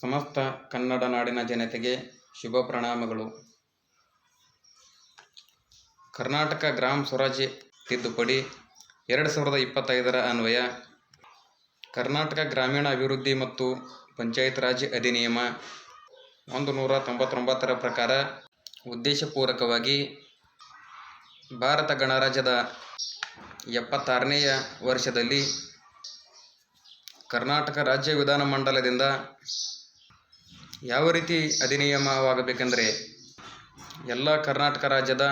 ಸಮಸ್ತ ಕನ್ನಡ ನಾಡಿನ ಜನತೆಗೆ ಶುಭ ಪ್ರಣಾಮಗಳು. ಕರ್ನಾಟಕ ಗ್ರಾಮ ಸ್ವರಾಜ್ಯ ತಿದ್ದುಪಡಿ ಎರಡು ಸಾವಿರದ ಇಪ್ಪತ್ತೈದರ ಅನ್ವಯ. ಕರ್ನಾಟಕ ಗ್ರಾಮೀಣ ಅಭಿವೃದ್ಧಿ ಮತ್ತು ಪಂಚಾಯತ್ ರಾಜ್ ಅಧಿನಿಯಮ ಒಂದು ನೂರ ತೊಂಬತ್ತೊಂಬತ್ತರ ಪ್ರಕಾರ ಉದ್ದೇಶಪೂರ್ವಕವಾಗಿ ಭಾರತ ಗಣರಾಜ್ಯದ ಎಪ್ಪತ್ತಾರನೆಯ ವರ್ಷದಲ್ಲಿ ಕರ್ನಾಟಕ ರಾಜ್ಯ ವಿಧಾನಮಂಡಲದಿಂದ ಯಾವ ರೀತಿ ಅಧಿನಿಯಮವಾಗಬೇಕೆಂದರೆ ಎಲ್ಲ ಕರ್ನಾಟಕ ರಾಜ್ಯದ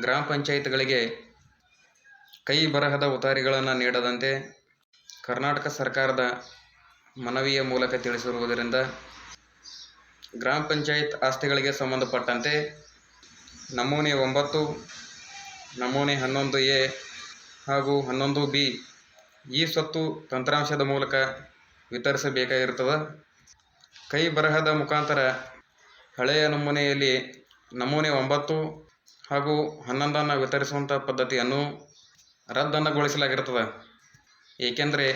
ಗ್ರಾಮ ಪಂಚಾಯತ್ಗಳಿಗೆ ಕೈ ಬರಹದ ಉತಾರಿಗಳನ್ನು ನೀಡದಂತೆ ಕರ್ನಾಟಕ ಸರ್ಕಾರದ ಮನವಿಯ ಮೂಲಕ ತಿಳಿಸಿರುವುದರಿಂದ ಗ್ರಾಮ ಪಂಚಾಯತ್ ಆಸ್ತಿಗಳಿಗೆ ಸಂಬಂಧಪಟ್ಟಂತೆ ನಮೂನೆ ಒಂಬತ್ತು, ನಮೂನೆ ಹನ್ನೊಂದು ಎ ಹಾಗೂ ಹನ್ನೊಂದು ಬಿ ಈ ಸ್ವತ್ತು ತಂತ್ರಾಂಶದ ಮೂಲಕ ವಿತರಿಸಬೇಕಾಗಿರ್ತದೆ. ಕೈ ಬರಹದ ಮುಖಾಂತರ ಹಳೆಯ ನಮೂನೆಯಲ್ಲಿ ನಮೂನೆ ಒಂಬತ್ತು ಹಾಗೂ ಹನ್ನೊಂದನ್ನು ವಿತರಿಸುವಂಥ ಪದ್ಧತಿಯನ್ನು ರದ್ದನ್ನುಗೊಳಿಸಲಾಗಿರ್ತದೆ ಏಕೆಂದರೆ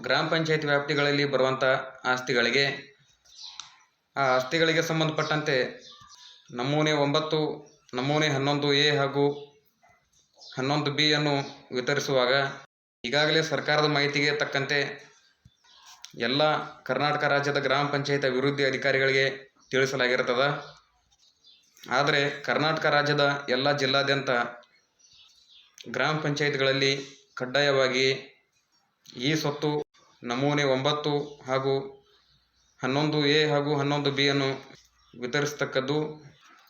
ಗ್ರಾಮ ಪಂಚಾಯತ್ ವ್ಯಾಪ್ತಿಗಳಲ್ಲಿ ಬರುವಂಥ ಆಸ್ತಿಗಳಿಗೆ, ಆ ಆಸ್ತಿಗಳಿಗೆ ಸಂಬಂಧಪಟ್ಟಂತೆ ನಮೂನೆ ಒಂಬತ್ತು, ನಮೂನೆ ಹನ್ನೊಂದು ಎ ಹಾಗೂ ಹನ್ನೊಂದು ಬಿ ಅನ್ನು ವಿತರಿಸುವಾಗ ಈಗಾಗಲೇ ಸರ್ಕಾರದ ಮಾಹಿತಿಗೆ ತಕ್ಕಂತೆ ಎಲ್ಲ ಕರ್ನಾಟಕ ರಾಜ್ಯದ ಗ್ರಾಮ ಪಂಚಾಯತ್ ಅಭಿವೃದ್ಧಿ ಅಧಿಕಾರಿಗಳಿಗೆ ತಿಳಿಸಲಾಗಿರ್ತದೆ. ಆದರೆ ಕರ್ನಾಟಕ ರಾಜ್ಯದ ಎಲ್ಲ ಜಿಲ್ಲಾದ್ಯಂತ ಗ್ರಾಮ ಪಂಚಾಯತ್ಗಳಲ್ಲಿ ಕಡ್ಡಾಯವಾಗಿ ಈ ಸೊತ್ತು ನಮೂನೆ ಒಂಬತ್ತು ಹಾಗೂ ಹನ್ನೊಂದು ಎ ಹಾಗೂ ಹನ್ನೊಂದು ಬಿ ಅನ್ನು ವಿತರಿಸ್ತಕ್ಕದ್ದು.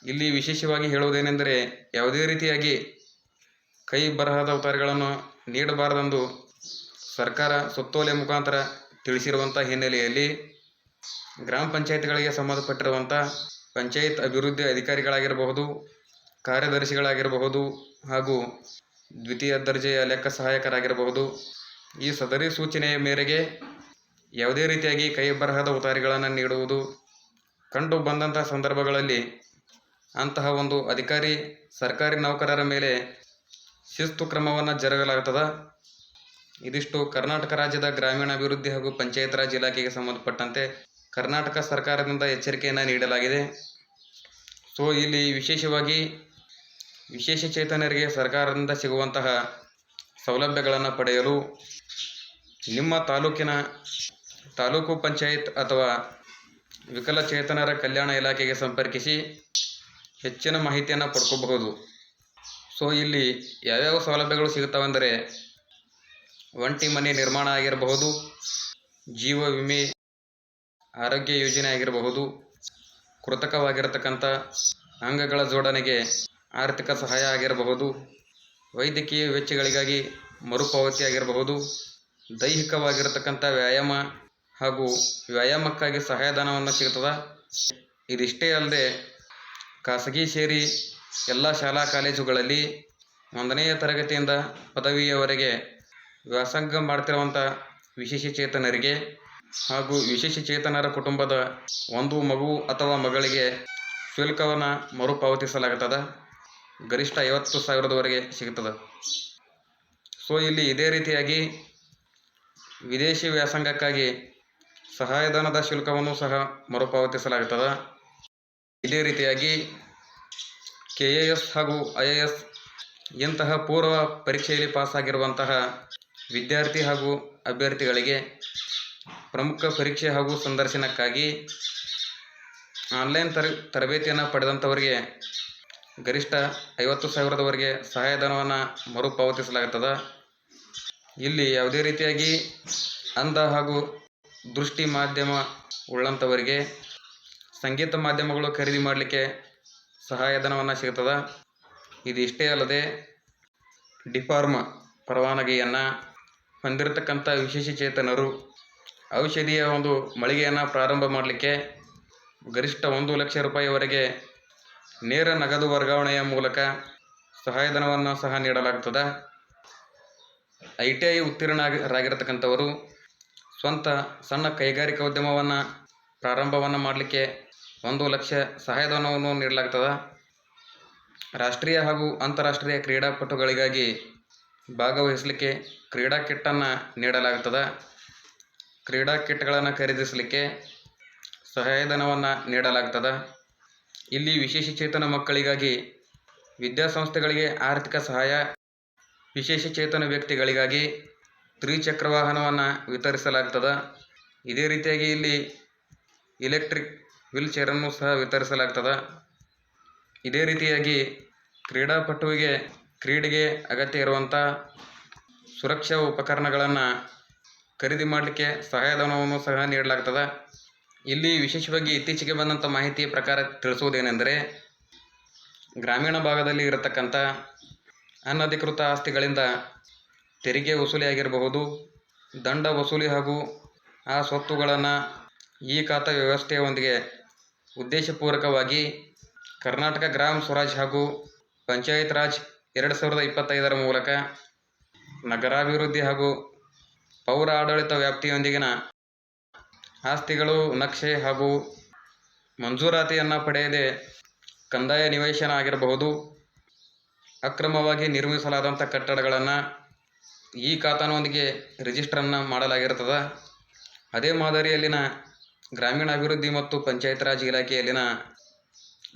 ಇಲ್ಲಿ ವಿಶೇಷವಾಗಿ ಹೇಳುವುದೇನೆಂದರೆ ಯಾವುದೇ ರೀತಿಯಾಗಿ ಕೈ ಬರಹದ ಉತ್ತರಗಳನ್ನು ನೀಡಬಾರದೆಂದು ಸರ್ಕಾರ ಸುತ್ತೋಲೆ ಮುಖಾಂತರ ತಿಳಿಸಿರುವಂಥ ಹಿನ್ನೆಲೆಯಲ್ಲಿ ಗ್ರಾಮ ಪಂಚಾಯತ್ಗಳಿಗೆ ಸಂಬಂಧಪಟ್ಟಿರುವಂಥ ಪಂಚಾಯತ್ ಅಭಿವೃದ್ಧಿ ಅಧಿಕಾರಿಗಳಾಗಿರಬಹುದು, ಕಾರ್ಯದರ್ಶಿಗಳಾಗಿರಬಹುದು ಹಾಗೂ ದ್ವಿತೀಯ ದರ್ಜೆಯ ಲೆಕ್ಕ ಸಹಾಯಕರಾಗಿರಬಹುದು. ಈ ಸದರಿ ಸೂಚನೆಯ ಮೇರೆಗೆ ಯಾವುದೇ ರೀತಿಯಾಗಿ ಕೈ ಬರಹದ ಉತಾರಿಗಳನ್ನು ನೀಡುವುದು ಕಂಡು ಬಂದಂಥ ಸಂದರ್ಭಗಳಲ್ಲಿ ಅಂತಹ ಒಂದು ಅಧಿಕಾರಿ, ಸರ್ಕಾರಿ ನೌಕರರ ಮೇಲೆ ಶಿಸ್ತು ಕ್ರಮವನ್ನು ಜರುಗಲಾಗುತ್ತದೆ ಇದಿಷ್ಟು ಕರ್ನಾಟಕ ರಾಜ್ಯದ ಗ್ರಾಮೀಣಾಭಿವೃದ್ಧಿ ಹಾಗೂ ಪಂಚಾಯತ್ ರಾಜ್ ಇಲಾಖೆಗೆ ಸಂಬಂಧಪಟ್ಟಂತೆ ಕರ್ನಾಟಕ ಸರ್ಕಾರದಿಂದ ಎಚ್ಚರಿಕೆಯನ್ನು ನೀಡಲಾಗಿದೆ. ಸೊ ಇಲ್ಲಿ ವಿಶೇಷವಾಗಿ ವಿಶೇಷ ಚೇತನರಿಗೆ ಸರ್ಕಾರದಿಂದ ಸಿಗುವಂತಹ ಸೌಲಭ್ಯಗಳನ್ನು ಪಡೆಯಲು ನಿಮ್ಮ ತಾಲೂಕಿನ ತಾಲೂಕು ಪಂಚಾಯತ್ ಅಥವಾ ವಿಕಲಚೇತನರ ಕಲ್ಯಾಣ ಇಲಾಖೆಗೆ ಸಂಪರ್ಕಿಸಿ ಹೆಚ್ಚಿನ ಮಾಹಿತಿಯನ್ನು ಪಡ್ಕೋಬಹುದು. ಸೊ ಇಲ್ಲಿ ಯಾವ್ಯಾವ ಸೌಲಭ್ಯಗಳು ಸಿಗುತ್ತವೆಂದರೆ ಒಂಟಿ ಮನೆ ನಿರ್ಮಾಣ ಆಗಿರಬಹುದು, ಜೀವ ವಿಮೆ ಆರೋಗ್ಯ ಯೋಜನೆ ಆಗಿರಬಹುದು, ಕೃತಕವಾಗಿರತಕ್ಕಂಥ ಅಂಗಗಳ ಜೋಡಣೆಗೆ ಆರ್ಥಿಕ ಸಹಾಯ ಆಗಿರಬಹುದು, ವೈದ್ಯಕೀಯ ವೆಚ್ಚಗಳಿಗಾಗಿ ಮರುಪಾವತಿ ಆಗಿರಬಹುದು, ದೈಹಿಕವಾಗಿರತಕ್ಕಂಥ ವ್ಯಾಯಾಮ ಹಾಗೂ ವ್ಯಾಯಾಮಕ್ಕಾಗಿ ಸಹಾಯಧನವನ್ನು ಸಿಗುತ್ತದೆ. ಇದಿಷ್ಟೇ ಅಲ್ಲದೆ, ಖಾಸಗಿ ಸೇರಿ ಎಲ್ಲ ಶಾಲಾ ಕಾಲೇಜುಗಳಲ್ಲಿ ಒಂದನೆಯ ತರಗತಿಯಿಂದ ಪದವಿಯವರೆಗೆ ವ್ಯಾಸಂಗ ಮಾಡ್ತಿರುವಂಥ ವಿಶೇಷ ಚೇತನರಿಗೆ ಹಾಗೂ ವಿಶೇಷ ಚೇತನರ ಕುಟುಂಬದ ಒಂದು ಮಗು ಅಥವಾ ಮಗಳಿಗೆ ಶುಲ್ಕವನ್ನು ಮರುಪಾವತಿಸಲಾಗುತ್ತದೆ. ಗರಿಷ್ಠ ಐವತ್ತು ಸಾವಿರದವರೆಗೆ ಸಿಗುತ್ತದೆ. ಸೊ ಇಲ್ಲಿ ಇದೇ ರೀತಿಯಾಗಿ ವಿದೇಶಿ ವ್ಯಾಸಂಗಕ್ಕಾಗಿ ಸಹಾಯಧನದ ಶುಲ್ಕವನ್ನು ಸಹ ಮರುಪಾವತಿಸಲಾಗುತ್ತದೆ. ಇದೇ ರೀತಿಯಾಗಿ ಕೆ ಎ ಎಸ್ ಹಾಗೂ ಐ ಎ ಎಸ್ ಇಂತಹ ಪೂರ್ವ ಪರೀಕ್ಷೆಯಲ್ಲಿ ಪಾಸಾಗಿರುವಂತಹ ವಿದ್ಯಾರ್ಥಿ ಹಾಗೂ ಅಭ್ಯರ್ಥಿಗಳಿಗೆ ಪ್ರಮುಖ ಪರೀಕ್ಷೆ ಹಾಗೂ ಸಂದರ್ಶನಕ್ಕಾಗಿ ಆನ್ಲೈನ್ ತರ, ತರಬೇತಿಯನ್ನು ಪಡೆದಂಥವರಿಗೆ ಗರಿಷ್ಠ ಐವತ್ತು ಸಾವಿರದವರೆಗೆ ಸಹಾಯಧನವನ್ನು ಮರುಪಾವತಿಸಲಾಗುತ್ತದೆ ಇಲ್ಲಿ ಯಾವುದೇ ರೀತಿಯಾಗಿ ಅಂಧ ಹಾಗೂ ದೃಷ್ಟಿ ಮಾಧ್ಯಮ ಉಳ್ಳಂಥವರಿಗೆ ಸಂಗೀತ ಮಾಧ್ಯಮಗಳು ಖರೀದಿ ಮಾಡಲಿಕ್ಕೆ ಸಹಾಯಧನವನ್ನು ಸಿಗುತ್ತದೆ ಇದಿಷ್ಟೇ ಅಲ್ಲದೆ ಡಿಫಾರ್ಮ ಪರವಾನಗಿಯನ್ನು ಹೊಂದಿರತಕ್ಕಂಥ ವಿಶೇಷ ಚೇತನರು ಔಷಧಿಯ ಒಂದು ಮಳಿಗೆಯನ್ನು ಪ್ರಾರಂಭ ಮಾಡಲಿಕ್ಕೆ ಗರಿಷ್ಠ ಒಂದು ಲಕ್ಷ ರೂಪಾಯಿವರೆಗೆ ನೇರ ನಗದು ವರ್ಗಾವಣೆಯ ಮೂಲಕ ಸಹಾಯಧನವನ್ನು ಸಹ ನೀಡಲಾಗುತ್ತದೆ ಐ ಟಿ ಐ ಉತ್ತೀರ್ಣರಾಗಿರತಕ್ಕಂಥವರು ಸ್ವಂತ ಸಣ್ಣ ಕೈಗಾರಿಕಾ ಉದ್ಯಮವನ್ನು ಪ್ರಾರಂಭವನ್ನು ಮಾಡಲಿಕ್ಕೆ ಒಂದು ಲಕ್ಷ ಸಹಾಯಧನವನ್ನು ನೀಡಲಾಗ್ತದೆ. ರಾಷ್ಟ್ರೀಯ ಹಾಗೂ ಅಂತಾರಾಷ್ಟ್ರೀಯ ಕ್ರೀಡಾಪಟುಗಳಿಗಾಗಿ ಭಾಗವಹಿಸಲಿಕ್ಕೆ ಕ್ರೀಡಾ ಕಿಟ್ಟನ್ನು ನೀಡಲಾಗ್ತದೆ ಕ್ರೀಡಾ ಕಿಟ್ಗಳನ್ನು ಖರೀದಿಸಲಿಕ್ಕೆ ಸಹಾಯಧನವನ್ನು ನೀಡಲಾಗ್ತದೆ ಇಲ್ಲಿ ವಿಶೇಷಚೇತನ ಮಕ್ಕಳಿಗಾಗಿ ವಿದ್ಯಾಸಂಸ್ಥೆಗಳಿಗೆ ಆರ್ಥಿಕ ಸಹಾಯ ವಿಶೇಷಚೇತನ ವ್ಯಕ್ತಿಗಳಿಗಾಗಿ ತ್ರಿಚಕ್ರ ವಾಹನವನ್ನು ವಿತರಿಸಲಾಗ್ತದೆ ಇದೇ ರೀತಿಯಾಗಿ ಇಲ್ಲಿ ಇಲೆಕ್ಟ್ರಿಕ್ ವೀಲ್ ಚೇರನ್ನು ಸಹ ವಿತರಿಸಲಾಗ್ತದೆ ಇದೇ ರೀತಿಯಾಗಿ ಕ್ರೀಡಾಪಟುವಿಗೆ ಕ್ರೀಡೆಗೆ ಅಗತ್ಯ ಇರುವಂಥ ಸುರಕ್ಷಾ ಉಪಕರಣಗಳನ್ನು ಖರೀದಿ ಮಾಡಲಿಕ್ಕೆ ಸಹಾಯಧನವನ್ನು ಸಹ ನೀಡಲಾಗ್ತದೆ. ಇಲ್ಲಿ ವಿಶೇಷವಾಗಿ ಇತ್ತೀಚೆಗೆ ಬಂದಂಥ ಮಾಹಿತಿಯ ಪ್ರಕಾರ ತಿಳಿಸುವುದೇನೆಂದರೆ, ಗ್ರಾಮೀಣ ಭಾಗದಲ್ಲಿ ಇರತಕ್ಕಂಥ ಅನಧಿಕೃತ ಆಸ್ತಿಗಳಿಂದ ತೆರಿಗೆ ವಸೂಲಿ ಆಗಿರಬಹುದು ದಂಡ ವಸೂಲಿ ಹಾಗೂ ಆ ಸ್ವತ್ತುಗಳನ್ನು ಈ ಖಾತಾ ವ್ಯವಸ್ಥೆಯೊಂದಿಗೆ ಉದ್ದೇಶಪೂರ್ವಕವಾಗಿ ಕರ್ನಾಟಕ ಗ್ರಾಮ ಸ್ವರಾಜ್ ಹಾಗೂ ಪಂಚಾಯತ್ ರಾಜ್ ಎರಡು ಸಾವಿರದ ಇಪ್ಪತ್ತೈದರ ಮೂಲಕ ನಗರಾಭಿವೃದ್ಧಿ ಹಾಗೂ ಪೌರ ಆಡಳಿತ ವ್ಯಾಪ್ತಿಯೊಂದಿಗಿನ ಆಸ್ತಿಗಳು, ನಕ್ಷೆ ಹಾಗೂ ಮಂಜೂರಾತಿಯನ್ನು ಪಡೆಯದೆ ಕಂದಾಯ ನಿವೇಶನ ಆಗಿರಬಹುದು. ಅಕ್ರಮವಾಗಿ ನಿರ್ಮಿಸಲಾದಂಥ ಕಟ್ಟಡಗಳನ್ನು ಈ ಖಾತಾನೊಂದಿಗೆ ರಿಜಿಸ್ಟ್ರನ್ನು ಮಾಡಲಾಗಿರ್ತದೆ. ಅದೇ ಮಾದರಿಯಲ್ಲಿನ ಗ್ರಾಮೀಣಾಭಿವೃದ್ಧಿ ಮತ್ತು ಪಂಚಾಯತ್ ರಾಜ್ ಇಲಾಖೆಯಲ್ಲಿನ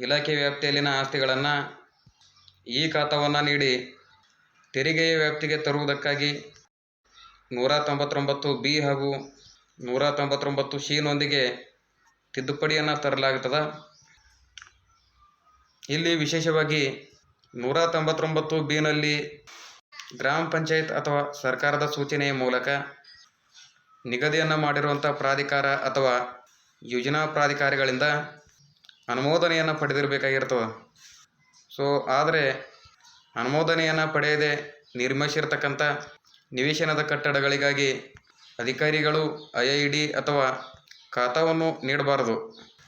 ಇಲಾಖೆ ವ್ಯಾಪ್ತಿಯಲ್ಲಿನ ಆಸ್ತಿಗಳನ್ನು ಈ ಖಾತಾವನ್ನು ನೀಡಿ ತೆರಿಗೆಯ ವ್ಯಾಪ್ತಿಗೆ ತರುವುದಕ್ಕಾಗಿ ನೂರ ತೊಂಬತ್ತೊಂಬತ್ತು ಬಿ ಹಾಗೂ ನೂರ ತೊಂಬತ್ತೊಂಬತ್ತು ಸಿನೊಂದಿಗೆ ತಿದ್ದುಪಡಿಯನ್ನು ತರಲಾಗುತ್ತದೆ ಇಲ್ಲಿ ವಿಶೇಷವಾಗಿ ನೂರ ತೊಂಬತ್ತೊಂಬತ್ತು ಬಿನಲ್ಲಿ ಗ್ರಾಮ ಪಂಚಾಯತ್ ಅಥವಾ ಸರ್ಕಾರದ ಸೂಚನೆಯ ಮೂಲಕ ನಿಗದಿಯನ್ನು ಮಾಡಿರುವಂಥ ಪ್ರಾಧಿಕಾರ ಅಥವಾ ಯೋಜನಾ ಪ್ರಾಧಿಕಾರಗಳಿಂದ ಅನುಮೋದನೆಯನ್ನು ಪಡೆದಿರಬೇಕಾಗಿರ್ತದೆ. ಸೊ ಆದರೆ ಅನುಮೋದನೆಯನ್ನು ಪಡೆಯದೆ ನಿರ್ಮಿಸಿರ್ತಕ್ಕಂಥ ನಿವೇಶನದ ಕಟ್ಟಡಗಳಿಗಾಗಿ ಅಧಿಕಾರಿಗಳು, ಐ ಐ ಡಿ ಅಥವಾ ಖಾತಾವನ್ನು ನೀಡಬಾರದು.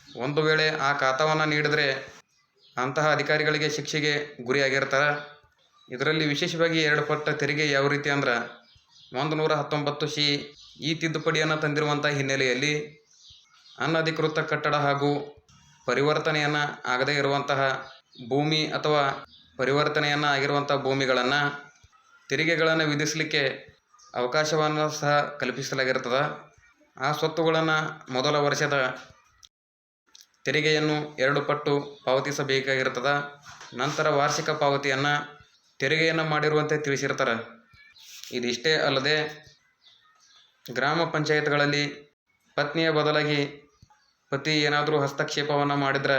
ಒಂದು ವೇಳೆ ಆ ಖಾತಾವನ್ನು ನೀಡಿದರೆ ಅಂತಹ ಅಧಿಕಾರಿಗಳಿಗೆ ಶಿಕ್ಷೆಗೆ ಗುರಿಯಾಗಿರ್ತಾರೆ. ಇದರಲ್ಲಿ ವಿಶೇಷವಾಗಿ ಎರಡು ಪಟ್ಟ ತೆರಿಗೆ ಯಾವ ರೀತಿ ಅಂದ್ರೆ ಒಂದು ನೂರ ಹತ್ತೊಂಬತ್ತು ಸಿ ಈ ತಿದ್ದುಪಡಿಯನ್ನು ತಂದಿರುವಂಥ ಹಿನ್ನೆಲೆಯಲ್ಲಿ ಅನಧಿಕೃತ ಕಟ್ಟಡ ಹಾಗೂ ಪರಿವರ್ತನೆಯನ್ನು ಆಗದೇ ಇರುವಂತಹ ಭೂಮಿ ಅಥವಾ ಪರಿವರ್ತನೆಯನ್ನು ಆಗಿರುವಂಥ ಭೂಮಿಗಳನ್ನು ತೆರಿಗೆಗಳನ್ನು ವಿಧಿಸಲಿಕ್ಕೆ ಅವಕಾಶವನ್ನು ಸಹ ಕಲ್ಪಿಸಲಾಗಿರ್ತದೆ. ಆ ಸ್ವತ್ತುಗಳನ್ನು ಮೊದಲ ವರ್ಷದ ತೆರಿಗೆಯನ್ನು ಎರಡು ಪಟ್ಟು ಪಾವತಿಸಬೇಕಾಗಿರ್ತದೆ. ನಂತರ ವಾರ್ಷಿಕ ಪಾವತಿಯನ್ನು ತೆರಿಗೆಯನ್ನು ಮಾಡಿರುವಂತೆ ತಿಳಿಸಿರ್ತಾರೆ. ಇದಿಷ್ಟೇ ಅಲ್ಲದೆ ಗ್ರಾಮ ಪಂಚಾಯತ್ಗಳಲ್ಲಿ ಪತ್ನಿಯ ಬದಲಾಗಿ ಪತಿ ಏನಾದರೂ ಹಸ್ತಕ್ಷೇಪವನ್ನು ಮಾಡಿದರೆ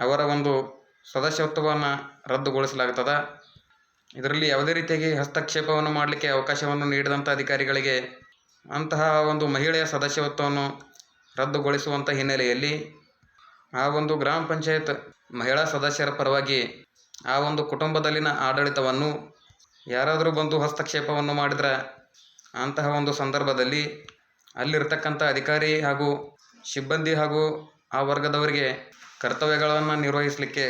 ಅವರ ಒಂದು ಸದಸ್ಯತ್ವವನ್ನು ರದ್ದುಗೊಳಿಸಲಾಗ್ತದೆ. ಇದರಲ್ಲಿ ಯಾವುದೇ ರೀತಿಯಾಗಿ ಹಸ್ತಕ್ಷೇಪವನ್ನು ಮಾಡಲಿಕ್ಕೆ ಅವಕಾಶವನ್ನು ನೀಡಿದಂಥ ಅಧಿಕಾರಿಗಳಿಗೆ ಅಂತಹ ಒಂದು ಮಹಿಳೆಯ ಸದಸ್ಯತ್ವವನ್ನು ರದ್ದುಗೊಳಿಸುವಂಥ ಹಿನ್ನೆಲೆಯಲ್ಲಿ ಆ ಒಂದು ಗ್ರಾಮ ಪಂಚಾಯತ್ ಮಹಿಳಾ ಸದಸ್ಯರ ಪರವಾಗಿ ಆ ಒಂದು ಕುಟುಂಬದಲ್ಲಿನ ಆಡಳಿತವನ್ನು ಯಾರಾದರೂ ಬಂದು ಹಸ್ತಕ್ಷೇಪವನ್ನು ಮಾಡಿದರೆ ಅಂತಹ ಒಂದು ಸಂದರ್ಭದಲ್ಲಿ ಅಲ್ಲಿರ್ತಕ್ಕಂಥ ಅಧಿಕಾರಿ ಹಾಗೂ ಸಿಬ್ಬಂದಿ ಹಾಗೂ ಆ ವರ್ಗದವರಿಗೆ ಕರ್ತವ್ಯಗಳನ್ನು ನಿರ್ವಹಿಸಲಿಕ್ಕೆ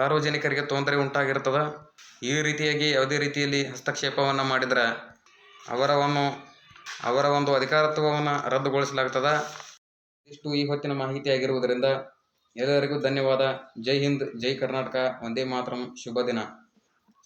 ಸಾರ್ವಜನಿಕರಿಗೆ ತೊಂದರೆ ಉಂಟಾಗಿರ್ತದ? ಈ ರೀತಿಯಾಗಿ ಯಾವುದೇ ರೀತಿಯಲ್ಲಿ ಹಸ್ತಕ್ಷೇಪವನ್ನು ಮಾಡಿದರೆ ಅವರವನ್ನು, ಅವರ ಒಂದು ಅಧಿಕಾರತ್ವವನ್ನು ರದ್ದುಗೊಳಿಸಲಾಗ್ತದ? ಇಷ್ಟು ಈ ಹೊತ್ತಿನ ಮಾಹಿತಿ ಆಗಿರುವುದರಿಂದ ಎಲ್ಲರಿಗೂ ಧನ್ಯವಾದ. ಜೈ ಹಿಂದ್, ಜೈ ಕರ್ನಾಟಕ. ಒಂದೇ ಮಾತರಂ. ಶುಭ ದಿನ.